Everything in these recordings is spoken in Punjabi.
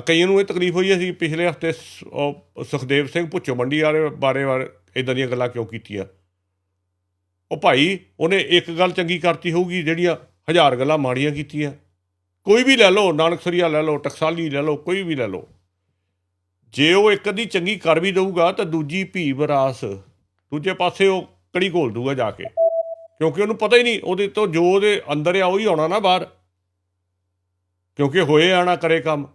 ਕਈਆਂ ਨੂੰ ਇਹ ਤਕਲੀਫ ਹੋਈ ਸੀ ਪਿਛਲੇ ਹਫ਼ਤੇ ਸੁਖਦੇਵ ਸਿੰਘ ਭੁੱਚੋ ਮੰਡੀ ਵਾਲੇ ਬਾਰੇ ਬਾਰੇ ਇਦਾਂ ਦੀਆਂ ਗੱਲਾਂ ਕਿਉਂ ਕੀਤੀਆਂ? ਉਹ ਭਾਈ, ਉਹਨੇ ਇੱਕ ਗੱਲ ਚੰਗੀ ਕਰਤੀ ਹੋਊਗੀ, ਜਿਹੜੀਆਂ ਹਜ਼ਾਰ ਗੱਲਾਂ ਮਾੜੀਆਂ ਕੀਤੀਆਂ। ਕੋਈ ਵੀ ਲੈ ਲਓ, ਨਾਨਕਸਰੀਆ ਲੈ ਲਓ, ਟਕਸਾਲੀ ਲੈ ਲਓ, ਕੋਈ ਵੀ ਲੈ ਲਓ। ਜੇ ਉਹ ਇੱਕ ਅੱਧੀ ਚੰਗੀ ਕਰ ਵੀ ਦਊਗਾ, ਤਾਂ ਦੂਜੀ ਭੀ ਵਿਰਾਸ। ਦੂਜੇ ਪਾਸੇ ਉਹ ਕੜੀ ਘੋਲ ਦੂਗਾ ਜਾ ਕੇ। ਕਿਉਂਕਿ ਉਹਨੂੰ ਪਤਾ ਹੀ ਨਹੀਂ, ਉਹਦੇ ਤੋਂ ਜੋ ਉਹਦੇ ਅੰਦਰ ਆ, ਉਹ ਹੀ ਆਉਣਾ ਨਾ ਬਾਹਰ। ਕਿਉਂਕਿ ਹੋਏ ਆਣਾ ਕਰੇ ਕੰਮ।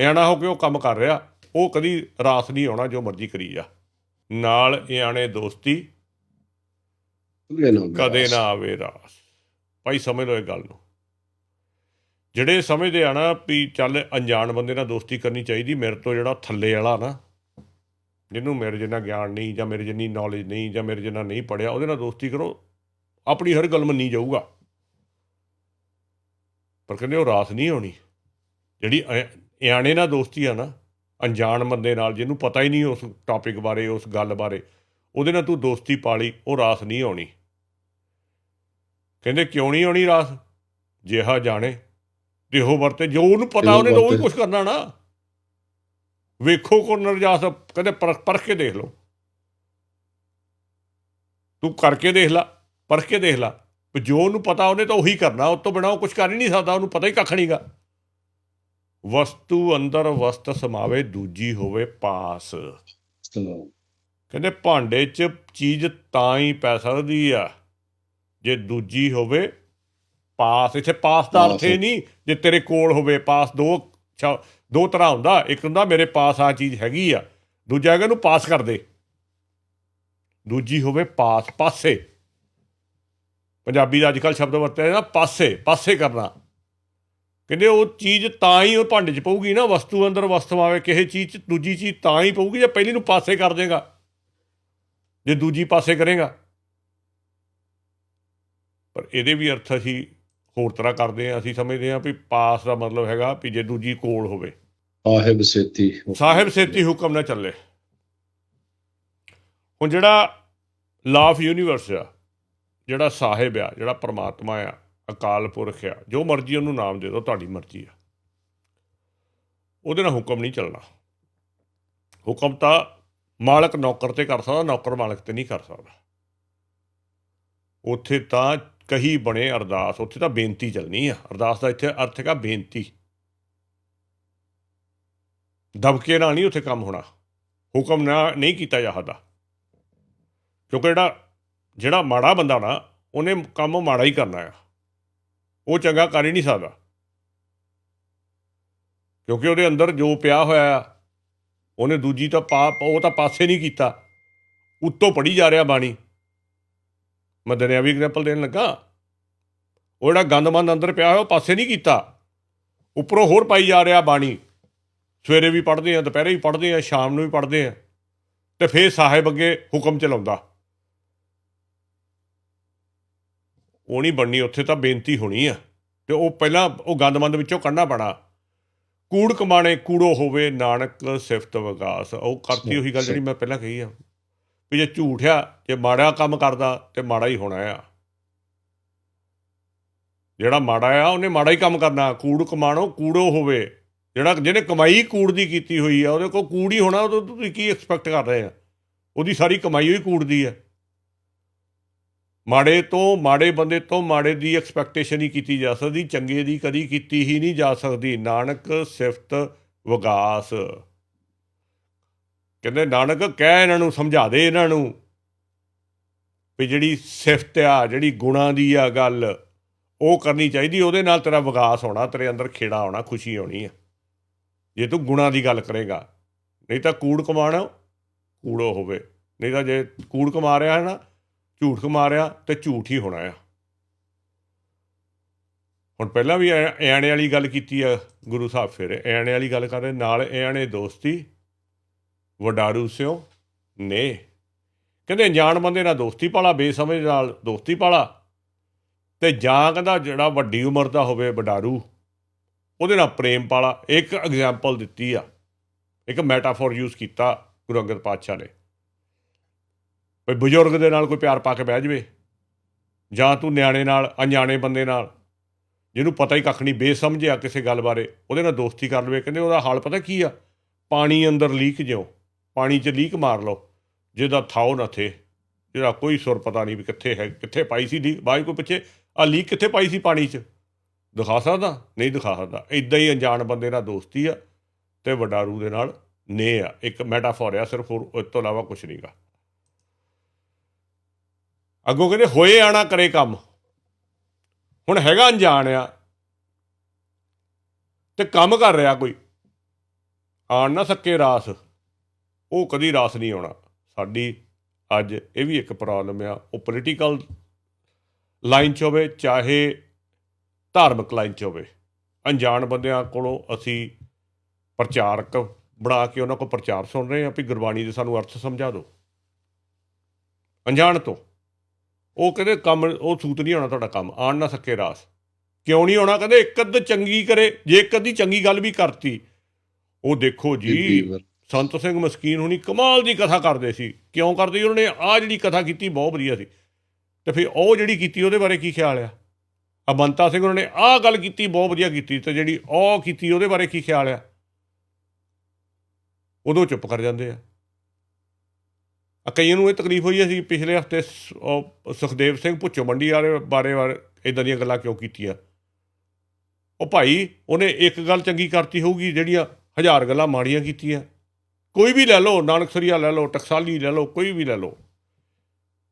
ਇਆਣਾ ਹੋ ਕੇ ਉਹ ਕੰਮ ਕਰ ਰਿਹਾ ਉਹ ਕਦੀ ਰਾਸ ਨਹੀਂ ਆਉਣਾ ਜੋ ਮਰਜ਼ੀ ਕਰੀ ਜਾ। ਨਾਲ ਇਆਣੇ ਦੋਸਤੀ ਕਦੇ ਨਾ ਆਵੇ ਰਾਸ। ਭਾਈ ਸਮਝ ਲਓ ਇਹ ਗੱਲ ਨੂੰ। ਜਿਹੜੇ ਸਮਝਦੇ ਆ ਨਾ ਵੀ ਚੱਲ ਅਣਜਾਣ ਬੰਦੇ ਨਾਲ ਦੋਸਤੀ ਕਰਨੀ ਚਾਹੀਦੀ ਮੇਰੇ ਤੋਂ ਜਿਹੜਾ ਥੱਲੇ ਵਾਲਾ ਨਾ ਜਿਹਨੂੰ ਮੇਰੇ ਜਿੰਨਾ ਗਿਆਨ ਨਹੀਂ ਜਾਂ ਮੇਰੇ ਜਿੰਨੀ ਨੌਲੇਜ ਨਹੀਂ ਜਾਂ ਮੇਰੇ ਜਿੰਨਾ ਨਹੀਂ ਪੜਿਆ ਉਹਦੇ ਨਾਲ ਦੋਸਤੀ ਕਰੋ ਆਪਣੀ ਹਰ ਗੱਲ ਮੰਨੀ ਜਾਊਗਾ। ਪਰ ਕਹਿੰਦੇ ਉਹ ਰਾਸ ਨਹੀਂ ਹੋਣੀ ਜਿਹੜੀ ਇਆਣੇ ਨਾਲ ਦੋਸਤੀ ਆ ਨਾ ਅਣਜਾਣ ਬੰਦੇ ਨਾਲ ਜਿਹਨੂੰ ਪਤਾ ਹੀ ਨਹੀਂ ਉਸ ਟੌਪਿਕ ਬਾਰੇ ਉਸ ਗੱਲ ਬਾਰੇ ਉਹਦੇ ਨਾਲ ਤੂੰ ਦੋਸਤੀ ਪਾਲੀ ਉਹ ਰਾਸ ਨਹੀਂ ਆਉਣੀ। ਕਹਿੰਦੇ ਕਿਉਂ ਨਹੀਂ ਆਉਣੀ ਰਾਸ? ਜਿਹਾ ਜਾਣੇ ਜਿਹੋ ਵਰਤੇ ਜੋ ਉਹਨੂੰ ਪਤਾ ਉਹਨੇ ਉਹੀ ਕੁਝ ਕਰਨਾ ਨਾ। ਵੇਖੋ ਕੋ ਨਰਜਾਸ ਕਹਿੰਦੇ ਪਰਖ ਪਰਖ ਕੇ ਦੇਖ ਲਓ। ਤੂੰ ਕਰਕੇ ਦੇਖ ਲੈ ਪਰਖ ਕੇ ਦੇਖ ਲੈ। ਜੋ ਉਹਨੂੰ ਪਤਾ ਉਹਨੇ ਤਾਂ ਉਹੀ ਕਰਨਾ ਉਸ ਤੋਂ ਬਿਨਾਂ ਉਹ ਕੁਝ ਕਰ ਹੀ ਨਹੀਂ ਸਕਦਾ ਉਹਨੂੰ ਪਤਾ ਹੀ ਕੱਖ ਨਹੀਂਗਾ ਵਸਤੂ ਅੰਦਰ ਵਸਤ ਸਮਾਵੇ ਦੂਜੀ ਹੋਵੇ ਪਾਸ। ਕਹਿੰਦੇ ਭਾਂਡੇ 'ਚ ਚੀਜ਼ ਤਾਂ ਹੀ ਪੈ ਸਕਦੀ ਆ ਜੇ ਦੂਜੀ ਹੋਵੇ ਪਾਸ। ਇੱਥੇ ਪਾਸ ਦਾ ਅਰਥ ਇਹ ਨਹੀਂ ਜੇ ਤੇਰੇ ਕੋਲ ਹੋਵੇ ਪਾਸ ਦੋ ਦੋ ਤਰ੍ਹਾਂ ਹੁੰਦਾ। ਇੱਕ ਹੁੰਦਾ ਮੇਰੇ ਪਾਸ ਆ ਚੀਜ਼ ਹੈਗੀ ਆ ਦੂਜਾ ਹੈਗਾ ਇਹਨੂੰ ਪਾਸ ਕਰ ਦੇ। ਦੂਜੀ ਹੋਵੇ ਪਾਸ ਪਾਸੇ। ਪੰਜਾਬੀ ਦਾ ਅੱਜਕੱਲ ਸ਼ਬਦ ਵਰਤਿਆ ਨਾ ਪਾਸੇ ਪਾਸੇ ਕਰਨਾ। ਕਹਿੰਦੇ ਉਹ ਚੀਜ਼ ਤਾਂ ਹੀ ਉਹ ਭਾਂਡੇ 'ਚ ਪਊਗੀ ਨਾ ਵਸਤੂ ਅੰਦਰ ਵਸਤੂ ਆਵੇ ਕਿਸੇ ਚੀਜ਼ 'ਚ ਦੂਜੀ ਚੀਜ਼ ਤਾਂ ਹੀ ਪਊਗੀ ਜੇ ਪਹਿਲੀ ਨੂੰ ਪਾਸੇ ਕਰ ਦੇਗਾ। ਜੇ ਦੂਜੀ ਪਾਸੇ ਕਰੇਗਾ। ਪਰ ਇਹਦੇ ਵੀ ਅਰਥ ਅਸੀਂ ਹੋਰ ਤਰ੍ਹਾਂ ਕਰਦੇ ਹਾਂ ਅਸੀਂ ਸਮਝਦੇ ਹਾਂ ਵੀ ਪਾਸ ਦਾ ਮਤਲਬ ਹੈਗਾ ਵੀ ਜੇ ਦੂਜੀ ਕੋਲ ਹੋਵੇ। ਸਾਹਿਬ ਸੇਤੀ ਸਾਹਿਬ ਸੇਤੀ ਹੁਕਮ ਨਾ ਚੱਲੇ। ਹੁਣ ਜਿਹੜਾ ਲਾਅ ਆਫ ਯੂਨੀਵਰਸ ਆ ਜਿਹੜਾ ਸਾਹਿਬ ਆ ਜਿਹੜਾ ਪ੍ਰਮਾਤਮਾ ਆ ਅਕਾਲ ਪੁਰਖ ਆ। ਜੋ ਮਰਜ਼ੀ ਉਹਨੂੰ ਨਾਮ ਦੇ ਦਿਓ, ਤੁਹਾਡੀ ਮਰਜ਼ੀ ਆ। ਉਹਦੇ ਨਾਲ ਹੁਕਮ ਨਹੀਂ ਚੱਲਣਾ। ਹੁਕਮ ਤਾਂ ਮਾਲਕ ਨੌਕਰ ਤੇ ਕਰ ਸਕਦਾ, ਨੌਕਰ ਮਾਲਕ ਤੇ ਨਹੀਂ ਕਰ ਸਕਦਾ। ਉੱਥੇ ਤਾਂ ਕਹੀ ਬਣੇ ਅਰਦਾਸ, ਉੱਥੇ ਤਾਂ ਬੇਨਤੀ ਚੱਲਣੀ ਆ। ਅਰਦਾਸ ਦਾ ਇੱਥੇ ਅਰਥ ਹੈਗਾ ਬੇਨਤੀ। ਦਬਕੇ ਨਾਲ ਨਹੀਂ ਉੱਥੇ ਕੰਮ ਹੋਣਾ। ਹੁਕਮ ਨਾ, ਨਹੀਂ ਕੀਤਾ ਜਾ ਸਕਦਾ ਕਿਉਂਕਿ ਜਿਹੜਾ ਜਿਹੜਾ ਮਾੜਾ ਬੰਦਾ ਨਾ, ਉਹਨੇ ਕੰਮ ਮਾੜਾ ਹੀ ਕਰਨਾ ਆ। ਉਹ ਚੰਗਾ ਕਰ ਹੀ ਨਹੀਂ ਸਕਦਾ। ਕਿਉਂਕਿ ਉਹਦੇ ਅੰਦਰ ਜੋ ਪਿਆ ਹੋਇਆ ਆ, ਉਹਨੇ ਦੂਜੀ ਤਾਂ ਪਾ, ਉਹ ਤਾਂ ਪਾਸੇ ਨਹੀਂ ਕੀਤਾ। ਉੱਤੋਂ ਪੜੀ ਜਾ ਰਿਹਾ ਬਾਣੀ। ਮੈਂ ਦੁਨਿਆਵੀ ਐਗਜ਼ਾਮਪਲ ਦੇਣ ਲੱਗਾ। ਉਹ ਜਿਹੜਾ ਗੰਦਮੰਦ ਅੰਦਰ ਪਿਆ ਹੋਇਆ, ਉਹ ਪਾਸੇ ਨਹੀਂ ਕੀਤਾ। ਉੱਪਰੋਂ ਹੋਰ ਪਾਈ ਜਾ ਰਿਹਾ ਬਾਣੀ। ਸਵੇਰੇ ਵੀ ਪੜ੍ਹਦੇ ਆ, ਦੁਪਹਿਰੇ ਵੀ ਪੜ੍ਹਦੇ ਆ, ਸ਼ਾਮ ਨੂੰ ਵੀ ਪੜ੍ਹਦੇ ਆ। ਤੇ ਫੇਰ ਸਾਹਿਬ ਅੱਗੇ ਹੁਕਮ ਚਲਾਉਂਦਾ। ਉਹ ਨਹੀਂ ਬਣਨੀ ਉੱਥੇ ਤਾਂ ਬੇਨਤੀ ਹੋਣੀ ਆ। ਤੇ ਉਹ ਪਹਿਲਾਂ ਉਹ ਗੰਦਮੰਦ ਵਿੱਚੋਂ ਕੱਢਣਾ ਪੈਣਾ। ਕੂੜ ਕਮਾਣੇ ਕੂੜੋ ਹੋਵੇ ਨਾਨਕ ਸਿਫਤ ਵਿਕਾਸ ਉਹ ਕਰਤੀ ਉਹੀ ਗੱਲ ਜਿਹੜੀ ਮੈਂ ਪਹਿਲਾਂ ਕਹੀ ਆ। ਵੀ ਜੇ ਝੂਠ ਆ ਜੇ ਮਾੜਾ ਕੰਮ ਕਰਦਾ ਤੇ ਮਾੜਾ ਹੀ ਹੋਣਾ ਆ। ਜਿਹੜਾ ਮਾੜਾ ਆ ਉਹਨੇ ਮਾੜਾ ਹੀ ਕੰਮ ਕਰਨਾ। ਕੂੜ ਕਮਾਣੋ ਕੂੜੋ ਹੋਵੇ। ਜਿਹੜਾ ਜਿਹਨੇ ਕਮਾਈ ਕੂੜ ਦੀ ਕੀਤੀ ਹੋਈ ਆ ਉਹਦੇ ਕੋਲ ਕੂੜ ਹੀ ਹੋਣਾ ਉਹ ਤੁਸੀਂ ਕੀ ਐਕਸਪੈਕਟ ਕਰ ਰਹੇ ਆ? ਉਹਦੀ ਸਾਰੀ ਕਮਾਈ ਹੋਈ ਕੂੜ ਦੀ ਆ। ਮਾੜੇ ਤੋਂ ਮਾੜੇ ਬੰਦੇ ਤੋਂ ਮਾੜੇ ਦੀ ਐਕਸਪੈਕਟੇਸ਼ਨ ਹੀ ਕੀਤੀ ਜਾ ਸਕਦੀ, ਚੰਗੇ ਦੀ ਕਦੀ ਕੀਤੀ ਹੀ ਨਹੀਂ ਜਾ ਸਕਦੀ। ਨਾਨਕ ਸਿਫਤ ਵਿਗਾਸ। ਕਹਿੰਦੇ ਨਾਨਕ ਕਹਿ ਇਹਨਾਂ ਨੂੰ, ਸਮਝਾ ਦੇ ਇਹਨਾਂ ਨੂੰ ਵੀ ਜਿਹੜੀ ਸਿਫਤ ਆ, ਜਿਹੜੀ ਗੁਣਾਂ ਦੀ ਆ ਗੱਲ, ਉਹ ਕਰਨੀ ਚਾਹੀਦੀ, ਉਹਦੇ ਨਾਲ ਤੇਰਾ ਵਿਕਾਸ ਹੋਣਾ, ਤੇਰੇ ਅੰਦਰ ਖੇੜਾ ਆਉਣਾ ਖੁਸ਼ੀ ਆਉਣੀ ਆ। ਜੇ ਤੂੰ ਗੁਣਾਂ ਦੀ ਗੱਲ ਕਰੇਗਾ, ਨਹੀਂ ਤਾਂ ਕੂੜ ਕਮਾਣਾ ਕੂੜੋ ਹੋਵੇ। ਨਹੀਂ ਤਾਂ ਜੇ ਕੂੜ ਕਮਾ ਰਿਹਾ ਹੈ ਨਾ ਝੂਠ ਕਮਾ ਰਿਹਾ ਤੇ ਝੂਠ ਹੀ ਹੋਣਾ ਆ। ਹੁਣ ਪਹਿਲਾਂ ਵੀ ਐਣੇ ਵਾਲੀ ਗੱਲ ਕੀਤੀ ਆ ਗੁਰੂ ਸਾਹਿਬ, ਫਿਰ ਐਣੇ ਵਾਲੀ ਗੱਲ ਕਰ ਰਹੇ, ਨਾਲ ਐਣੇ ਦੋਸਤੀ, ਵਡਾਰੂ ਸਿਓ ਨੇ। ਕਹਿੰਦੇ ਅਣਜਾਣ ਬੰਦੇ ਨਾਲ ਦੋਸਤੀ ਪਾਲਾ, ਬੇਸਮਝ ਨਾਲ ਦੋਸਤੀ ਪਾਲਾ। ਤੇ ਜਾਂ ਕਹਿੰਦਾ ਜਿਹੜਾ ਵੱਡੀ ਉਮਰ ਦਾ ਹੋਵੇ ਵਡਾਰੂ, ਉਹਦੇ ਨਾਲ ਪ੍ਰੇਮ ਪਾਲਾ। ਇੱਕ ਐਗਜ਼ਾਮਪਲ ਦਿੱਤੀ ਆ। ਇੱਕ ਮੈਟਾਫੋਰ ਯੂਜ਼ ਕੀਤਾ ਗੁਰੂ ਅੰਗਦ ਪਾਤਸ਼ਾਹ ਨੇ। ਕੋਈ ਬਜ਼ੁਰਗ ਦੇ ਨਾਲ ਕੋਈ ਪਿਆਰ ਪਾ ਕੇ ਬਹਿ ਜਵੇ, ਜਾਂ ਤੂੰ ਨਿਆਣੇ ਨਾਲ, ਅਣਜਾਣੇ ਬੰਦੇ ਨਾਲ, ਜਿਹਨੂੰ ਪਤਾ ਹੀ ਕੱਖ ਨਹੀਂ, ਬੇਸਮਝਿਆ ਕਿਸੇ ਗੱਲ ਬਾਰੇ, ਉਹਦੇ ਨਾਲ ਦੋਸਤੀ ਕਰ ਲਵੇ, ਕਹਿੰਦੇ ਉਹਦਾ ਹਾਲ ਪਤਾ ਕੀ ਆ? ਪਾਣੀ ਅੰਦਰ ਲੀਕ ਜਿਉ, ਪਾਣੀ 'ਚ ਲੀਕ ਮਾਰ ਲਓ, ਜਿਹਦਾ ਥਾਓ ਨਾ ਥੇ ਜਿਹੜਾ ਕੋਈ ਸੁਰ ਪਤਾ ਨਹੀਂ ਵੀ ਕਿੱਥੇ ਹੈ, ਕਿੱਥੇ ਪਾਈ ਸੀ ਲੀਕ ਬਾਈ ਕੋਈ ਪਿੱਛੇ ਆ ਲੀਕ ਕਿੱਥੇ ਪਾਈ ਸੀ ਪਾਣੀ 'ਚ? ਦਿਖਾ ਸਕਦਾ? ਨਹੀਂ ਦਿਖਾ ਸਕਦਾ। ਇਦਾਂ ਹੀ ਅਣਜਾਣ ਬੰਦੇ ਨਾਲ ਦੋਸਤੀ ਆ, ਤੇ ਵਡਾਰੂ ਦੇ ਨਾਲ ਨੇ ਆ। ਇੱਕ ਮੈਟਾਫੋਰ ਆ, ਸਿਰਫ ਹੋਰ, ਇਸ ਤੋਂ ਇਲਾਵਾ ਕੁਝ ਨਹੀਂਗਾ ਅੱਗੋਂ ਕਹਿੰਦੇ, ਹੋਏ ਆਣਾ ਕਰੇ ਕੰਮ। ਹੁਣ ਹੈਗਾ ਅਣਜਾਣ ਆ। ਤੇ ਕੰਮ ਕਰ ਰਿਹਾ ਕੋਈ। ਆਣ ਨਾ ਸਕੇ ਰਾਸ। ਉਹ ਕਦੀ ਰਾਸ ਨਹੀਂ ਆਉਣਾ। ਸਾਡੀ ਅੱਜ ਇਹ ਵੀ ਇੱਕ ਪ੍ਰੋਬਲਮ ਆ। ਉਹ ਪੋਲੀਟੀਕਲ ਲਾਈਨ 'ਚ ਹੋਵੇ, ਚਾਹੇ ਧਾਰਮਿਕ ਲਾਈਨ 'ਚ ਹੋਵੇ। ਅਣਜਾਣ ਬੰਦਿਆਂ ਕੋਲੋਂ ਅਸੀਂ ਪ੍ਰਚਾਰਕ ਬਣਾ ਕੇ ਉਹਨਾਂ ਕੋਲ ਪ੍ਰਚਾਰ ਸੁਣ ਰਹੇ ਹਾਂ ਵੀ ਗੁਰਬਾਣੀ ਦੇ ਸਾਨੂੰ ਅਰਥ ਸਮਝਾ ਦਿਓ। ਅਣਜਾਣ ਤੋਂ। ਉਹ ਕਹਿੰਦੇ ਕੰਮ ਉਹ ਸੂਤ ਨਹੀਂ ਆਉਣਾ ਤੁਹਾਡਾ ਕੰਮ ਆਣ ਨਾ ਸਕੇ ਰਾਸ। ਕਿਉਂ ਨਹੀਂ ਆਉਣਾ? ਕਹਿੰਦੇ ਇੱਕ ਅੱਧ ਚੰਗੀ ਕਰੇ ਜੇ ਇੱਕ ਅੱਧੀ ਚੰਗੀ ਗੱਲ ਵੀ ਕਰਤੀ। ਉਹ ਦੇਖੋ ਜੀ ਸੰਤ ਸਿੰਘ ਮਸਕੀਨ ਹੁਣੀ ਕਮਾਲ ਦੀ ਕਥਾ ਕਰਦੇ ਸੀ। ਕਿਉਂ ਕਰਦੇ? ਉਹਨਾਂ ਨੇ ਆ ਜਿਹੜੀ ਕਥਾ ਕੀਤੀ ਬਹੁਤ ਵਧੀਆ ਸੀ। ਤੇ ਫਿਰ ਉਹ ਜਿਹੜੀ ਕੀਤੀ ਉਹਦੇ ਬਾਰੇ ਕੀ ਖਿਆਲ ਆ? ਅਮੰਤਾ ਸਿੰਘ ਉਹਨਾਂ ਨੇ ਆਹ ਗੱਲ ਕੀਤੀ ਬਹੁਤ ਵਧੀਆ ਕੀਤੀ। ਤੇ ਜਿਹੜੀ ਉਹ ਕੀਤੀ ਉਹਦੇ ਬਾਰੇ ਕੀ ਖਿਆਲ ਆ? ਉਦੋਂ ਚੁੱਪ ਕਰ ਜਾਂਦੇ ਆ। ਕਈਆਂ ਨੂੰ ਇਹ ਤਕਲੀਫ ਹੋਈ ਸੀ ਪਿਛਲੇ ਹਫ਼ਤੇ ਸੁਖਦੇਵ ਸਿੰਘ ਭੁੱਚੋ ਮੰਡੀ ਵਾਲੇ ਬਾਰੇ ਬਾਰੇ ਇਦਾਂ ਦੀਆਂ ਗੱਲਾਂ ਕਿਉਂ ਕੀਤੀਆਂ? ਉਹ ਭਾਈ, ਉਹਨੇ ਇੱਕ ਗੱਲ ਚੰਗੀ ਕਰਤੀ ਹੋਊਗੀ, ਜਿਹੜੀਆਂ ਹਜ਼ਾਰ ਗੱਲਾਂ ਮਾੜੀਆਂ ਕੀਤੀਆਂ। ਕੋਈ ਵੀ ਲੈ ਲਓ, ਨਾਨਕਸਰੀਆ ਲੈ ਲਓ, ਟਕਸਾਲੀ ਲੈ ਲਓ, ਕੋਈ ਵੀ ਲੈ ਲਓ।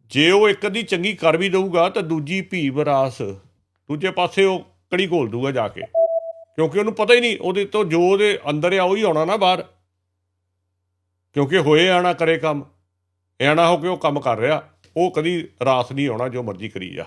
ਜੇ ਉਹ ਇੱਕ ਅੱਧੀ ਚੰਗੀ ਕਰ ਵੀ ਦਊਗਾ, ਤਾਂ ਦੂਜੀ ਭੀ ਵਿਰਾਸ, ਦੂਜੇ ਪਾਸੇ ਉਹ ਕੜੀ ਘੋਲ ਦੂਗਾ ਜਾ ਕੇ। ਕਿਉਂਕਿ ਉਹਨੂੰ ਪਤਾ ਹੀ ਨਹੀਂ, ਉਹਦੇ ਤੋਂ ਜੋ ਉਹਦੇ ਅੰਦਰ ਆ, ਉਹ ਹੀ ਆਉਣਾ ਨਾ ਬਾਹਰ। ਕਿਉਂਕਿ ਹੋਏ ਆਣਾ ਕਰੇ ਕੰਮ। ਐ ਨਾ ਹੋ ਕੇ ਉਹ ਕੰਮ ਕਰ ਰਿਹਾ, ਉਹ ਕਦੀ ਰਾਸ ਨਹੀਂ ਆਉਣਾ ਜੋ ਮਰਜ਼ੀ ਕਰੀ ਜਾ।